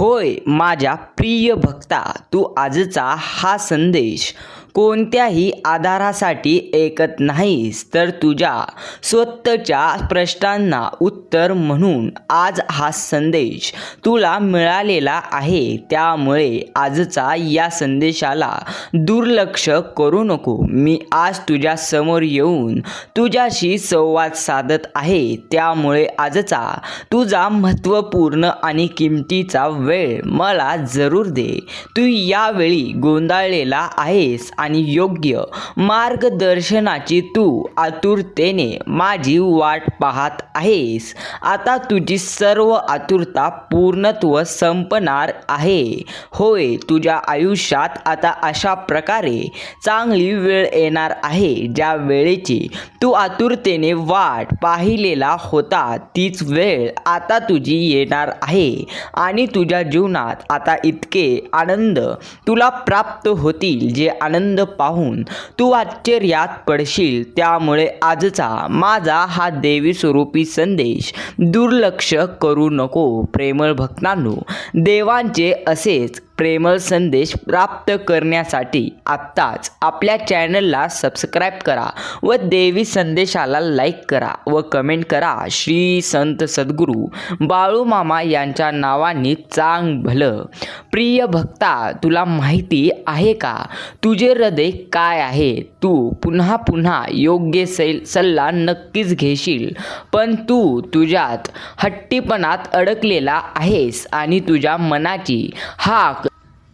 होय माझ्या प्रिय भक्ता तू आजचा हा संदेश कोणत्याही आधारासाठी ऐकत नाहीस तर तुझ्या स्वतःच्या प्रश्नांना उत्तर म्हणून आज हा संदेश तुला मिळालेला आहे. त्यामुळे आजचा या संदेशाला दुर्लक्ष करू नको. मी आज तुझ्या समोर येऊन तुझ्याशी संवाद साधत आहे. त्यामुळे आजचा तुझा महत्त्वपूर्ण आणि किमतीचा वेळ मला जरूर दे. तू यावेळी गोंधळलेला आहेस. आणि योग्य मार्गदर्शनाची तू आतुरतेने माझी वाट पाहत आहेस. आता तुझी सर्व आतुरता पूर्णत्व संपणार आहे. होय तुझ्या आयुष्यात आता अशा प्रकारे चांगली वेळ येणार आहे ज्या वेळेची तू आतुरतेने वाट पाहिलेला होता तीच वेळ आता तुझी येणार आहे. आणि तुझ्या जीवनात आता इतके आनंद तुला प्राप्त होतील जे आनंद पाहून तू आश्चर्यात पडशील. त्यामुळे आजचा माझा हा देवी स्वरूपी संदेश दुर्लक्ष करू नको. प्रेमळ भक्तांनो देवांचे असेच प्रेमळ संदेश प्राप्त करण्यासाठी आत्ताच आपल्या चॅनलला सबस्क्राईब करा व देवी संदेशाला लाईक करा व कमेंट करा. श्री संत सद्गुरू बाळूमामा यांच्या नावाने चांग भलं. प्रिय भक्ता तुला माहिती आहे का? तुझे हृदय काय आहे? तू पुन्हा पुन्हा योग्य सैल सल्ला नक्कीच घेशील. पण तू तुझ्यात हट्टीपणात अडकलेला आहेस आणि तुझ्या मनाची हाक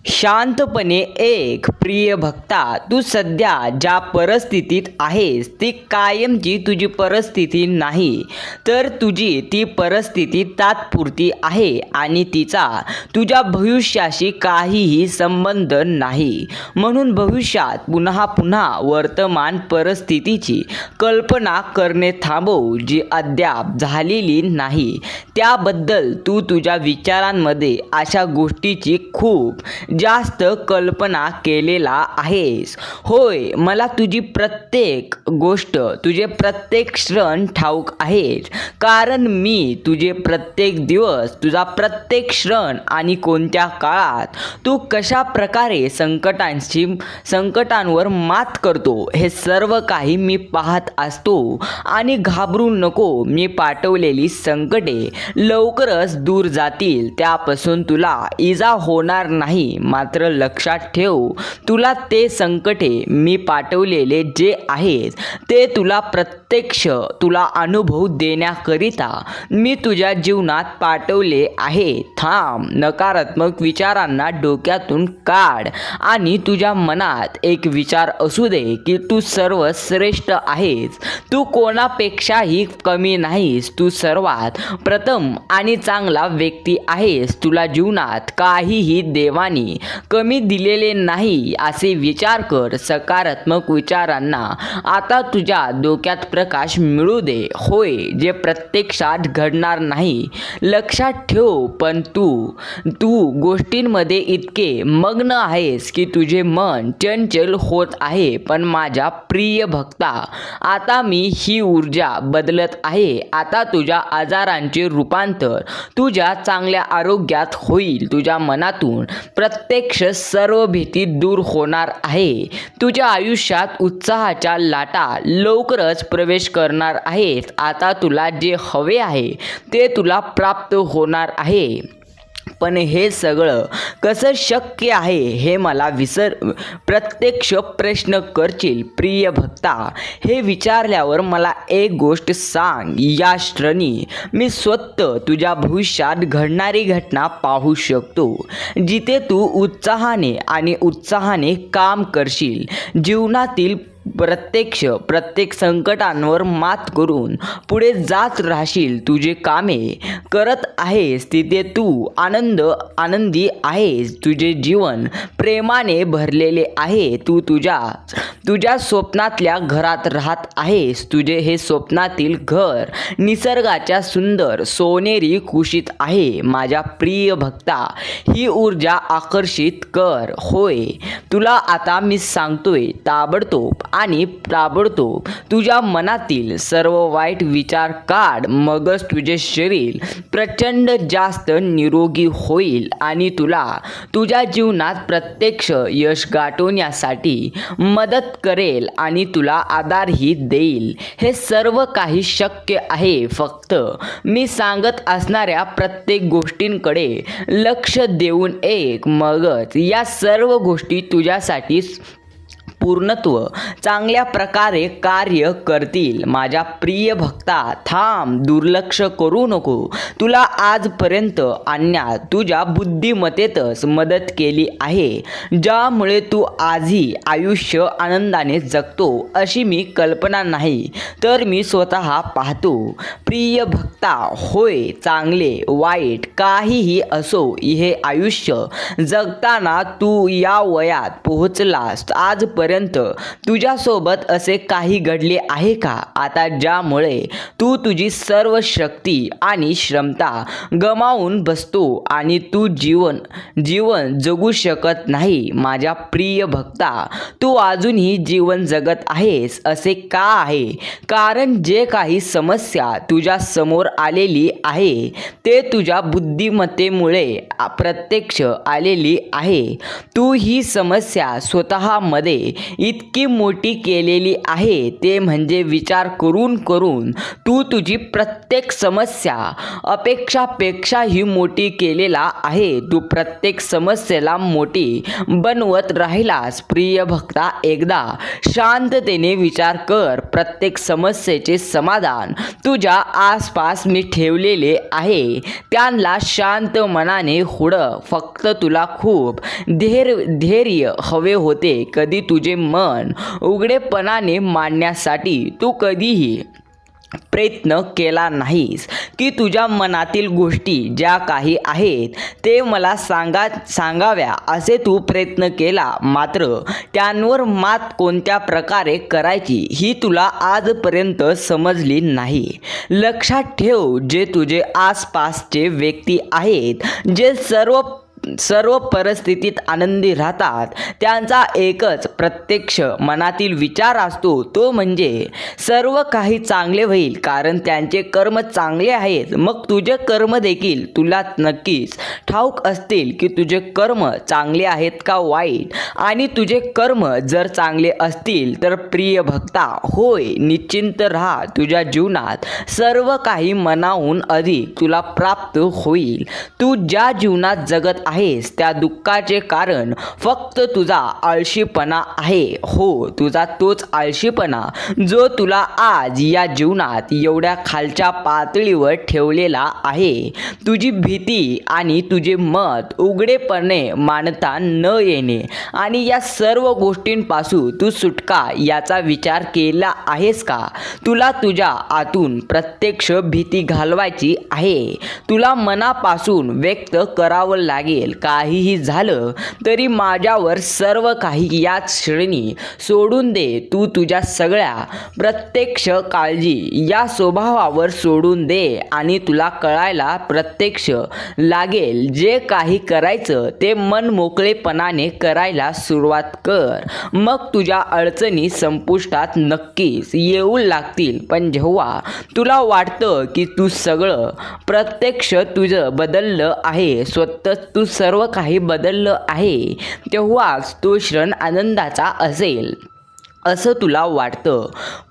शांतपणे एक प्रिय भक्ता तू सध्या ज्या परिस्थितीत आहेस ती कायमची तुझी परिस्थिती नाही. तर तुझी ती परिस्थिती तात्पुरती आहे आणि तिचा तुझ्या भविष्याशी काहीही संबंध नाही. म्हणून भविष्यात पुन्हा पुन्हा वर्तमान परिस्थितीची कल्पना करणे थांबव जी अद्याप झालेली नाही. त्याबद्दल तू तुझ्या विचारांमध्ये अशा गोष्टीची खूप जास्त कल्पना केलेला आहेस. होय मला तुझी प्रत्येक गोष्ट तुझे प्रत्येक क्षण ठाऊक आहेत. कारण मी तुझे प्रत्येक दिवस तुझा प्रत्येक क्षण आणि कोणत्या काळात तू कशा प्रकारे संकटांशी संकटांवर मात करतो हे सर्व काही मी पाहत असतो. आणि घाबरू नको मी पाठवलेली संकटे लवकरच दूर जातील. त्यापासून तुला इजा होणार नाही. मात्र लक्षात ठेव तुला ते संकटे मी पाठवलेले जे आहेत ते तुला प्रत्यक्ष तुला अनुभव देण्याकरिता मी तुझ्या जीवनात पाठवले आहे. थांब नकारात्मक विचारांना डोक्यातून काढ आणि तुझ्या मनात एक विचार असू दे की तू सर्व श्रेष्ठ आहेस. तू कोणापेक्षाही कमी नाहीस. तू सर्वात प्रथम आणि चांगला व्यक्ती आहेस. तुला जीवनात काहीही देवानी कमी दिलेले नाही असे विचार कर सकारात्मक विचारांना. आता तुझ्या डोक्यात प्रकाश मिळू दे. होय जे प्रत्यक्षात घडणार नाही. लक्षात ठेव पण तू तू गोष्टींमध्ये इतके मग्न आहेस की तुझे मन चंचल होत आहे. पण माझ्या प्रिय भक्ता आता मी ही ऊर्जा बदलत आहे. आता तुझ्या आजारांचे रूपांतर तुझ्या चांगल्या आरोग्यात होईल. तुझ्या मनातून प्रत्यक्ष सर्व भीती दूर होणार आहे. तुझ्या आयुष्यात उत्साहाच्या लाटा लवकरच प्रवेश करणार आहेत. आता तुला जे हवे आहे ते तुला प्राप्त होणार आहे. पण हे सगळं कसं शक्य आहे हे मला विसर प्रत्यक्ष प्रश्न करशील. प्रिय भक्ता हे विचारल्यावर मला एक गोष्ट सांग. या श्रणी मी स्वतः तुझ्या भविष्यात घडणारी घटना पाहू शकतो. जिथे तू उत्साहाने आणि उत्साहाने काम करशील जीवनातील प्रत्यक्ष प्रत्येक संकटांवर मात करून पुढे जात राहशील तुझे कामे. करत आहेस तिथे तू आनंद आनंदी आहेस. तुझे जीवन प्रेमाने भरलेले आहे. तू तुझ्या तुझ्या स्वप्नातल्या घरात राहत आहेस. तुझे हे स्वप्नातील घर निसर्गाच्या सुंदर सोनेरी कुशीत आहे. माझ्या प्रिय भक्ता ही ऊर्जा आकर्षित कर. होय तुला आता मी सांगतोय ताबडतोब आणि ताबडतोब तुझ्या मनातील सर्व वाईट विचार काढ. मगच तुझे शरीर प्रचंड जास्त निरोगी होईल आणि तुला तुझ्या जीवनात प्रत्यक्ष यश गाठवण्यासाठी मदत करेल आणि तुला आधारही देईल. हे सर्व काही शक्य आहे. फक्त मी सांगत असणाऱ्या प्रत्येक गोष्टींकडे लक्ष देऊन एक. मगच या सर्व गोष्टी तुझ्यासाठी पूर्णत्व चांगल्या प्रकारे कार्य करतील. माझ्या प्रिय भक्ता थांब दुर्लक्ष करू नको. तुला आजपर्यंत आणण्यात तुझ्या बुद्धिमत्तेतच मदत केली आहे ज्यामुळे तू आजही आयुष्य आनंदाने जगतो अशी मी कल्पना नाही. तर मी स्वतः पाहतो प्रिय भक्ता होय चांगले वाईट काहीही असो हे आयुष्य जगताना तू या वयात पोहोचलास. आजपर्यंत तुझ्यासोबत असे काही घडले आहे का? आता ज्यामुळे तू तुझी सर्व शक्ती आणि क्षमता गमावून बसतो आणि तू जीवन जीवन जगू शकत नाही. माझ्या प्रिय भक्ता तू अजूनही जीवन जगत आहेस असे का आहे? कारण जे काही समस्या तुझ्या समोर आलेली आहे ते तुझ्या बुद्धिमत्तेमुळे प्रत्यक्ष आलेली आहे. तू ही समस्या स्वतःमध्ये इतकी मोठी केलेली आहे ते म्हणजे विचार करून करून तू तुझी प्रत्येक समस्या अपेक्षापेक्षाही मोठी केलेला आहे. तू प्रत्येक समस्येला मोठी बनवत राहिलास. प्रिय भक्ता एकदा शांततेने विचार कर. प्रत्येक समस्येचे समाधान तुझ्या आसपास मी ठेवलेले आहे. त्यांना शांत मनाने हुड. फक्त तुला खूप धैर्य धैर्य हवे होते. कधी तुझ्या तुझे मन उघडेपणाने मांडण्यासाठी तू कधीही प्रयत्न केला नाहीस. की तुझ्या मनातील गोष्टी ज्या काही आहेत ते मला सांगा सांगाव्या असे तू प्रयत्न केला. मात्र त्यांवर मात कोणत्या प्रकारे करायची ही तुला आजपर्यंत समजली नाही. लक्षात ठेव जे तुझे आसपासचे व्यक्ती आहेत जे सर्व सर्व परिस्थितीत आनंदी राहतात. त्यांचा एकच प्रत्यक्ष मनातील विचार असतो तो म्हणजे सर्व काही चांगले होईल कारण त्यांचे कर्म चांगले आहेत. मग तुझे कर्म देखील तुला नक्कीच ठाऊक असतील की तुझे कर्म चांगले आहेत का वाईट? आणि तुझे कर्म जर चांगले असतील तर प्रिय भक्ता होय निश्चिंत राहा. तुझ्या जीवनात सर्व काही मनाहून अधिक तुला प्राप्त होईल. तू ज्या जीवनात जगत आहे आहेस त्या दुःखाचे कारण फक्त तुझा आळशीपणा आहे. हो तुझा तोच आळशीपणा जो तुला आज या जीवनात एवढ्या खालच्या पातळीवर ठेवलेला आहे. तुझी भीती आणि तुझे मत उघडेपणे मानता न येणे आणि या सर्व गोष्टींपासून तू सुटका याचा विचार केला आहेस का? तुला तुझ्या आतून प्रत्यक्ष भीती घालवायची आहे. तुला मनापासून व्यक्त करावं लागेल. काहीही झालं तरी माझ्यावर सर्व काही याच श्रेणी सोडून दे. तू तुझ्या सगळ्या प्रत्यक्ष काळजी या स्वभावावर सोडून दे आणि तुला कळायला प्रत्यक्ष लागेल. जे काही करायचं ते मन मोकळेपणाने करायला सुरुवात कर. मग तुझ्या अडचणी संपुष्टात नक्कीच येऊ लागतील. पण जेव्हा तुला वाटतं की तू सगळं प्रत्यक्ष तुझं बदललं आहे स्वतः तू सर्व काही बदललं आहे तेव्हाच तो क्षण आनंदाचा असेल असं तुला वाटतं.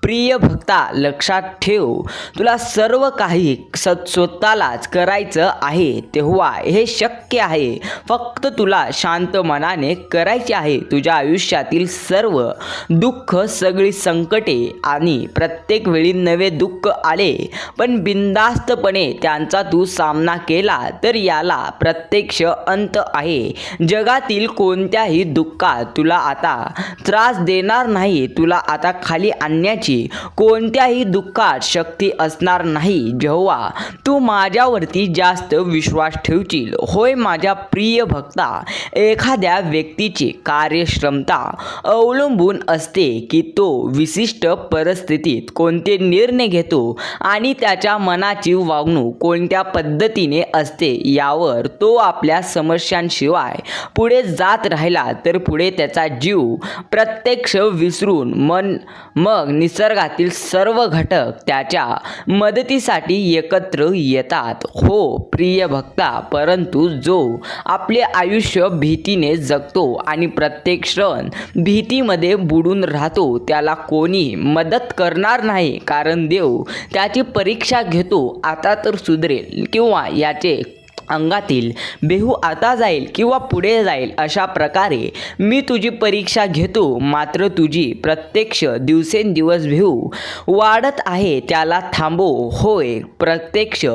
प्रिय भक्ता लक्षात ठेव. तुला सर्व काही स स्वतःलाच करायचं आहे. तेव्हा हे शक्य आहे. फक्त तुला शांत मनाने करायचे आहे. तुझ्या आयुष्यातील सर्व दुःख सगळी संकटे आणि प्रत्येक वेळी नवे दुःख आले. पण बिनधास्तपणे त्यांचा तू सामना केला तर याला प्रत्यक्ष अंत आहे. जगातील कोणत्याही दुःखात तुला आता त्रास देणार नाही. तुला आता खाली आणण्याची तुझी कोणत्याही दुःखात शक्ती असणार नाही. जेव्हा तू माझ्यावरती जास्त विश्वास ठेवशील होय माझ्या प्रिय भक्ता एखाद्या व्यक्तीची कार्यक्षमता अवलंबून असते की तो विशिष्ट परिस्थितीत कोणते निर्णय घेतो आणि त्याच्या मनाची वागणूक कोणत्या पद्धतीने असते यावर तो आपल्या समस्यांशिवाय पुढे जात राहिला तर पुढे त्याचा जीव प्रत्यक्ष विसरून मन मग निसर्ग निसर्गातील सर्व घटक त्याच्या मदतीसाठी एकत्र येतात. हो प्रिय भक्ता परंतु जो आपले आयुष्य भीतीने जगतो आणि प्रत्येक क्षण भीतीमध्ये बुडून राहतो त्याला कोणी मदत करणार नाही. कारण देव त्याची परीक्षा घेतो. आता तर सुधरेल किंवा याचे अंगातील बेहू आता जाईल किंवा पुढे जाईल अशा प्रकारे मी तुझी परीक्षा घेतो. मात्र तुझी प्रत्यक्ष दिवसेंदिवस भेऊ. वाढत आहे त्याला थांबो होय प्रत्यक्ष.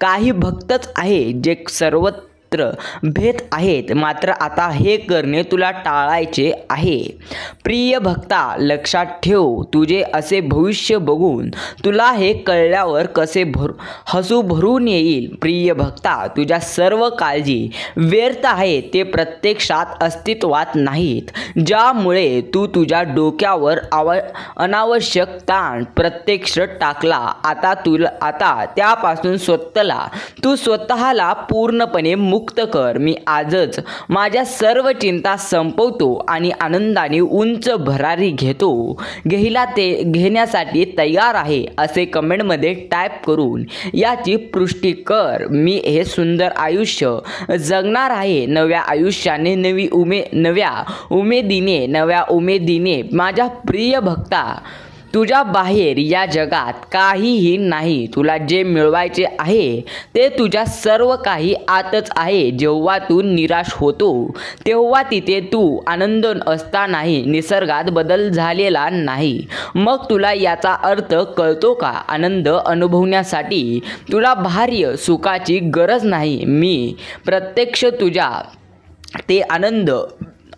काही भक्तच आहे जे सर्वत्र भेद आहेत. मात्र आता हे करणे तुला टाळायचे आहे. प्रिय भक्ता लक्षात ठेव तुझे असे भविष्य बघून तुला हे कळल्यावर कसे भर हसू भरून येईल. प्रिय भक्ता तुझ्या सर्व काळजी व्यर्थ आहे ते प्रत्यक्षात अस्तित्वात नाहीत. ज्यामुळे तू तुझ्या डोक्यावर आव अनावश्यक ताण प्रत्यक्ष टाकला. आता तुला आता त्यापासून स्वतःला तू स्वतःला पूर्णपणे मुक्त मुक्त कर मी आजच माझ्या सर्व चिंता संपवतो आणि आनंदाने उंच भरारी घेतो. घ्यायला ते घेण्यासाठी तयार आहे असे कमेंटमध्ये टाईप करून याची पुष्टी कर. मी हे सुंदर आयुष्य जगणार आहे नव्या आयुष्याने नवी उमे नव्या उमेदीने नव्या उमेदीने माझ्या प्रिय भक्ता. तुझ्या बाहेर या जगात काहीही नाही. तुला जे मिळवायचे आहे ते तुझ्या सर्व काही आतच आहे. जेव्हा तू निराश होतो तेव्हा तिथे तू आनंद असतानाही निसर्गात बदल झालेला नाही. मग तुला याचा अर्थ कळतो का? आनंद अनुभवण्यासाठी तुला बाह्य सुखाची गरज नाही. मी प्रत्यक्ष तुझ्या ते आनंद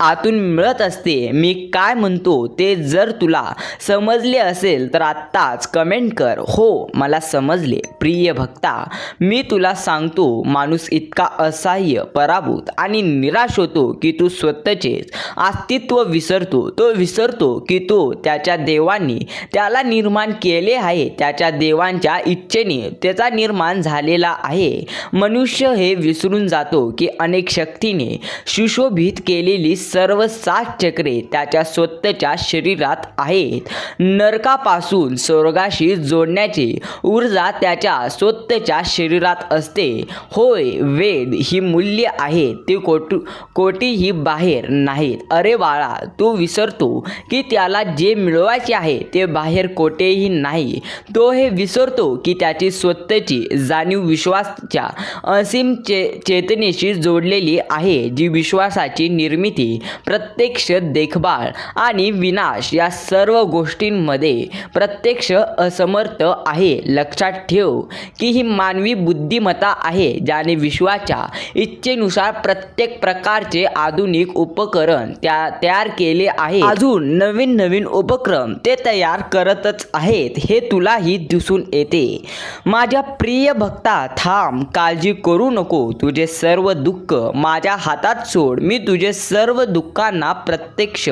आतून मिळत असते. मी काय म्हणतो ते जर तुला समजले असेल तर आत्ताच कमेंट कर. हो मला समजले. प्रिय भक्ता मी तुला सांगतो माणूस इतका असहाय्य पराभूत आणि निराश होतो की तू स्वतःचेच अस्तित्व विसरतो. तो विसरतो की तो त्याच्या देवांनी त्याला निर्माण केले आहे. त्याच्या देवांच्या इच्छेने त्याचा निर्माण झालेला आहे. मनुष्य हे विसरून जातो की अनेक शक्तीने सुशोभित केलेली सर्व सात चक्रे त्याच्या स्वतःच्या शरीरात आहेत. नरकापासून स्वर्गाशी जोडण्याची ऊर्जा त्याच्या स्वतःच्या शरीरात असते. होय वेद ही मूल्य आहे ती कोटू कोटीही बाहेर नाहीत. अरे बाळा तू विसरतो की त्याला जे मिळवायचे आहे ते बाहेर कोठेही नाही. तो हे विसरतो की त्याची स्वतःची जाणीव विश्वासाच्या असीम चे चेतनेशी जोडलेली आहे जी विश्वासाची निर्मिती प्रत्यक्ष देखभाल आणि विनाश या सर्व गोष्टींमध्ये प्रत्यक्ष असमर्थ आहे. लक्षात ठेव की ही मानवी बुद्धिमत्ता आहे ज्याने विश्वाच्या इच्छेनुसार प्रत्येक प्रकारचे आधुनिक उपकरण त्या तयार केले आहे. अजून नवीन नवीन उपक्रम ते तयार करतच आहेत हे तुलाही दिसून येते. माझ्या प्रिय भक्ता थांब काळजी करू नको. तुझे सर्व दुःख माझ्या हातात सोड. मी तुझे सर्व दुःखांना प्रत्यक्ष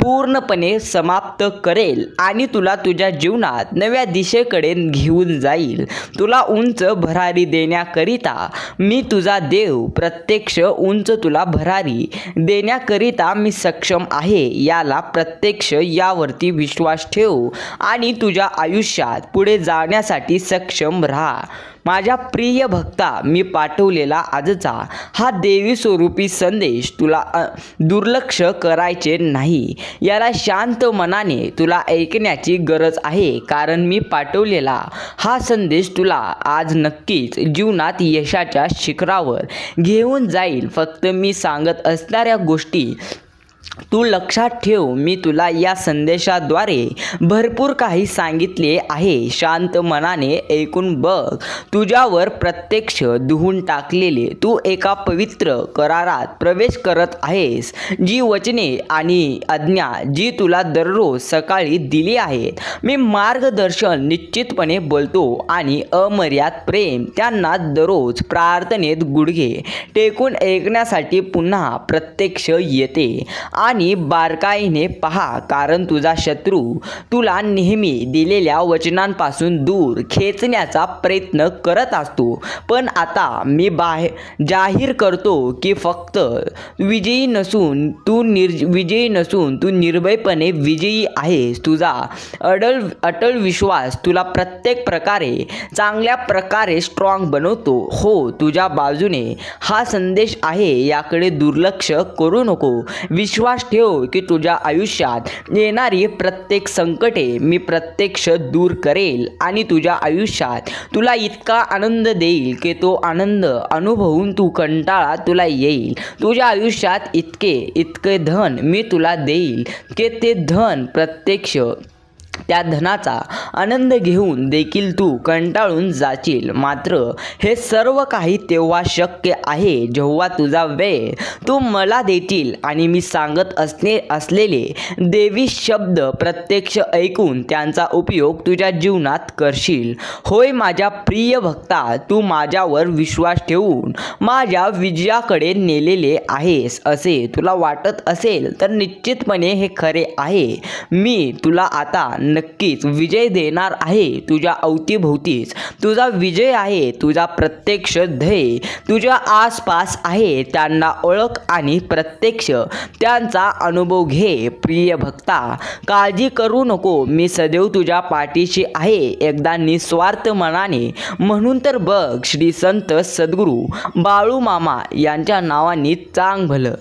पूर्णपणे समाप्त करेल आणि तुला तुझ्या जीवनात नव्या दिशेकडे घेऊन जाईल. तुला उंच भरारी देण्याकरिता मी तुझा देव प्रत्यक्ष उंच तुला भरारी देण्याकरिता मी सक्षम आहे याला प्रत्यक्ष यावरती विश्वास ठेव आणि तुझ्या आयुष्यात पुढे जाण्यासाठी सक्षम राहा. माझ्या प्रिय भक्ता मी पाठवलेला आजचा हा देवी स्वरूपी संदेश तुला दुर्लक्ष करायचे नाही. याला शांत मनाने तुला ऐकण्याची गरज आहे कारण मी पाठवलेला हा संदेश तुला आज नक्कीच जीवनात यशाच्या शिखरावर घेऊन जाईल. फक्त मी सांगत असणाऱ्या गोष्टी तू लक्षात ठेव मी तुला या संदेशाद्वारे भरपूर काही सांगितले आहे. शांत मनाने ऐकून बघ. तुझ्यावर प्रत्यक्ष धुवून टाकलेले तू एका पवित्र करारात प्रवेश करत आहेस. जी वचने आणि आज्ञा जी तुला दररोज सकाळी दिली आहेत. मी मार्गदर्शन निश्चितपणे बोलतो आणि अमर्याद प्रेम त्यांना दररोज प्रार्थनेत गुडघे टेकून ऐकण्यासाठी पुन्हा प्रत्यक्ष येते. आणि बारकाईने पहा कारण तुझा शत्रू तुला नेहमी दिलेल्या वचनांपासून दूर खेचण्याचा प्रयत्न करत असतो. पण आता मी बाहेर जाहीर करतो की फक्त विजयी नसून तू निर् विजयी नसून तू निर्भयपणे विजयी आहेस. तुझा अडल अटल विश्वास तुला प्रत्येक प्रकारे चांगल्या प्रकारे स्ट्रॉंग बनवतो. हो तुझ्या बाजूने हा संदेश आहे याकडे दुर्लक्ष करू नको. विश्वास ठेव की तुझ्या आयुष्यात येणारी प्रत्येक संकटे मी प्रत्यक्ष दूर करेल आणि तुझ्या आयुष्यात तुला इतका आनंद देईल की तो आनंद अनुभवून तू कंटाळा तुला येईल. तुझ्या आयुष्यात इतके इतके धन मी तुला देईल की ते धन प्रत्यक्ष त्या धनाचा आनंद घेऊन देखील तू कंटाळून जाशील. मात्र हे सर्व काही तेव्हा शक्य आहे जेव्हा तुझा वेळ तू मला देतील आणि मी सांगत असणे असलेले देवी शब्द प्रत्यक्ष ऐकून त्यांचा उपयोग तुझ्या जीवनात करशील. होय माझ्या प्रिय भक्ता तू माझ्यावर विश्वास ठेवून माझ्या विजयाकडे नेलेले आहेस. असे तुला वाटत असेल तर निश्चितपणे हे खरे आहे. मी तुला आता नक्कीच विजय देणार आहे तुझ्या अवतीभोवतीच. तुझा विजय आहे तुझा प्रत्यक्ष ध्येय. तुझ्या आसपास आहे त्यांना ओळख आणि प्रत्यक्ष. त्यांचा अनुभव घे प्रिय भक्ता. काळजी करू नको मी सदैव तुझ्या पाठीशी आहे. एकदा निस्वार्थ मनाने म्हणून तर बघ श्री संत सद्गुरू बाळू मामा यांच्या नावाने चांग भलं